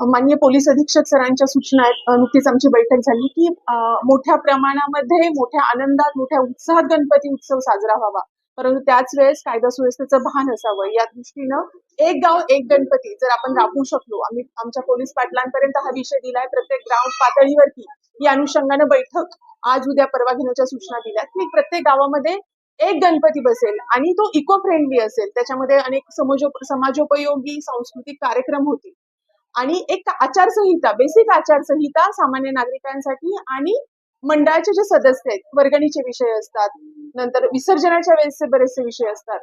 माननीय पोलीस अधीक्षक सरांच्या सूचना आहेत नुकतीच आमची बैठक झाली की मोठ्या प्रमाणामध्ये मोठ्या आनंदात मोठ्या उत्साहात गणपती उत्सव साजरा व्हावा. परंतु त्याच वेळेस कायदा सुव्यवस्थेचं भान असावं. या दृष्टीनं एक गाव एक गणपती जर आपण राबवू शकलो आम्ही आमच्या पोलीस पाटलांपर्यंत हा विषय दिलाय प्रत्येक ग्राउंड पातळीवरती. या अनुषंगानं बैठक आज उद्या परवा घेण्याच्या सूचना दिल्या की प्रत्येक गावामध्ये एक गणपती बसेल आणि तो इको फ्रेंडली असेल. त्याच्यामध्ये अनेक समाजो समाजोपयोगी सांस्कृतिक कार्यक्रम होतील. आणि एक आचारसंहिता बेसिक आचारसंहिता सामान्य नागरिकांसाठी आणि मंडळाचे जे सदस्य आहेत वर्गणीचे विषय असतात नंतर विसर्जनाच्या वेळेसचे बरेचसे विषय असतात.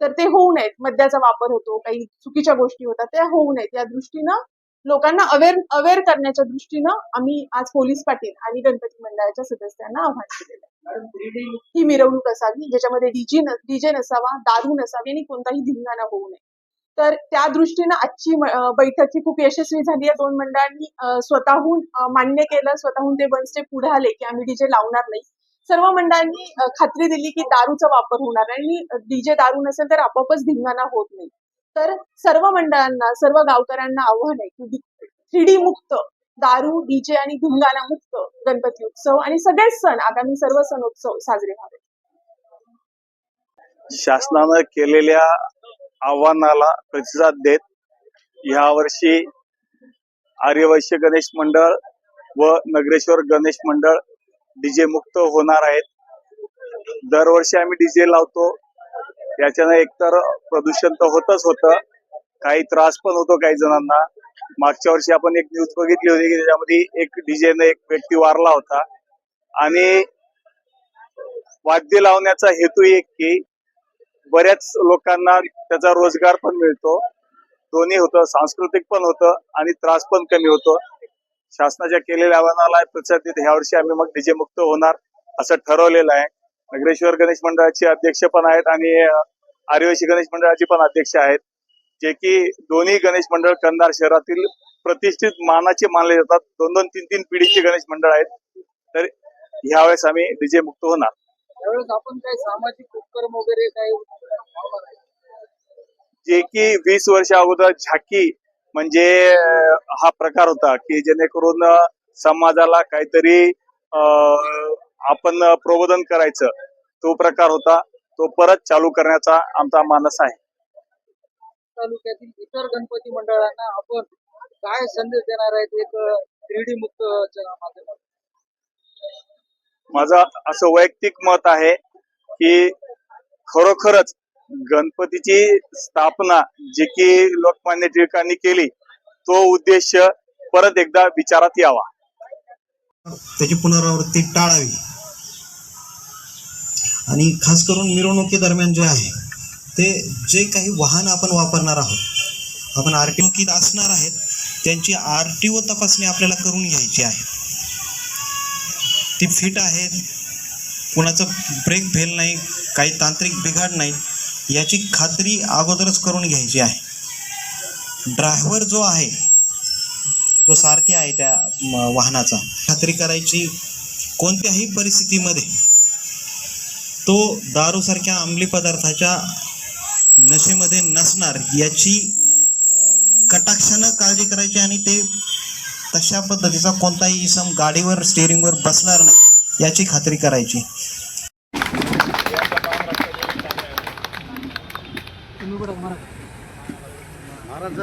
तर ते होऊ नयेत. मद्याचा वापर होतो काही चुकीच्या गोष्टी होतात त्या होऊ नयेत. या दृष्टीनं लोकांना अवेअर अवेअर करण्याच्या दृष्टीनं आम्ही आज पोलीस पाटील आणि गणपती मंडळाच्या सदस्यांना आव्हान केलेलं आहे. ही मिरवणूक असावी ज्याच्यामध्ये डीजे डीजे नसावा दारू नसावी आणि कोणताही धिंगाणा होऊ नये. तर त्या दृष्टीनं आजची बैठक ही खूप यशस्वी झाली. आहे दोन मंडळांनी स्वतःहून मान्य केलं. स्वतःहून ते वन स्टेप पुढे आले की आम्ही डीजे लावणार नाही. सर्व मंडळांनी खात्री दिली की दारूचा वापर होणार आणि डीजे दारू नसेल तर आपोआपच धिंगाणा होत नाही. तर सर्व मंडळांना सर्व गावकऱ्यांना आव्हान आहे की थ्री डी मुक्त दारू डीजे आणि धिंगाणा मुक्त गणपती उत्सव आणि सगळेच सण आगामी सर्व सणोत्सव साजरे व्हावे शासनानं केलेल्या आव्हानाला प्रतिसाद देत यावर्षी आर्यवैश्य गणेश मंडळ व नगरेश्वर गणेश मंडळ डीजे मुक्त होणार आहेत. दरवर्षी आम्ही डीजे लावतो. याच्यानं एकतर प्रदूषण तर होतच होतं. काही त्रास पण होतो काही जणांना. मागच्या वर्षी आपण एक न्यूज बघितली होती की त्याच्यामध्ये एक डीजेने एक व्यक्ती वारला होता. आणि वाद्य लावण्याचा हेतू एक की बऱ्याच लोकांना त्याचा रोजगार पण मिळतो. दोन्ही होतं सांस्कृतिक पण होतं आणि त्रास पण कमी होतो. शासनाच्या केलेल्या आव्हानाला प्रतिसाद देत ह्या वर्षी आम्ही मग डीजे मुक्त होणार असं ठरवलेलं आहे. नगरेश्वर गणेश मंडळाचे अध्यक्ष पण आहेत आणि आर्यवशी गणेश मंडळाचे पण अध्यक्ष आहेत. जे की दोन्ही गणेश मंडळ कंधार शहरातील प्रतिष्ठित मानाचे मानले जातात. दोन दोन तीन तीन पिढीचे गणेश मंडळ आहेत. तर ह्यावेळेस आम्ही डीजे मुक्त होणार. त्यावेळेस आपण काही सामाजिक उपक्रम वगैरे काही जे की वीस वर्ष अगोदर झाकी म्हणजे हा प्रकार होता की जेणेकरून समाजाला काहीतरी अं, आपण प्रबोधन करायचं. तो प्रकार होता. तो परत चालू करण्याचा आमचा मानस आहे. तालुक्यातील इतर गणपती मंडळांना आपण काय संदेश देणार आहेत एक थ्री डी मुक्त माध्यमातून? माझं असं वैयक्तिक मत आहे की खरोखरच गणपतीची स्थापना जी की लोकमान्य टिळकांनी केली तो उद्देश परत एकदा विचारात यावा. त्याची पुनरावृत्ती टाळावी. आणि खास करून मिरवणुकीदरम्यान जे आहे ते जे काही वाहन आपण वापरणार आहोत आपण आर टी असणार आहेत त्यांची आर टी ओ तपासणी आपल्याला करून घ्यायची आहे. ती फिट आहेत कुणाचं ब्रेक फेल नाही काही तांत्रिक बिघाड नाही याची खात्री अगोदरच करून घ्यायची आहे. ड्रायव्हर जो आहे तो सारथी आहे त्या वाहनाचा. खात्री करायची कोणत्याही परिस्थितीमध्ये तो दारूसारख्या अंमली पदार्थाच्या नशेमध्ये नसणार याची कटाक्षानं काळजी करायची आणि ते तशा पद्धतीचा कोणताही इसम गाडीवर स्टेअरिंगवर बसणार नाही याची खात्री करायची. महाराज.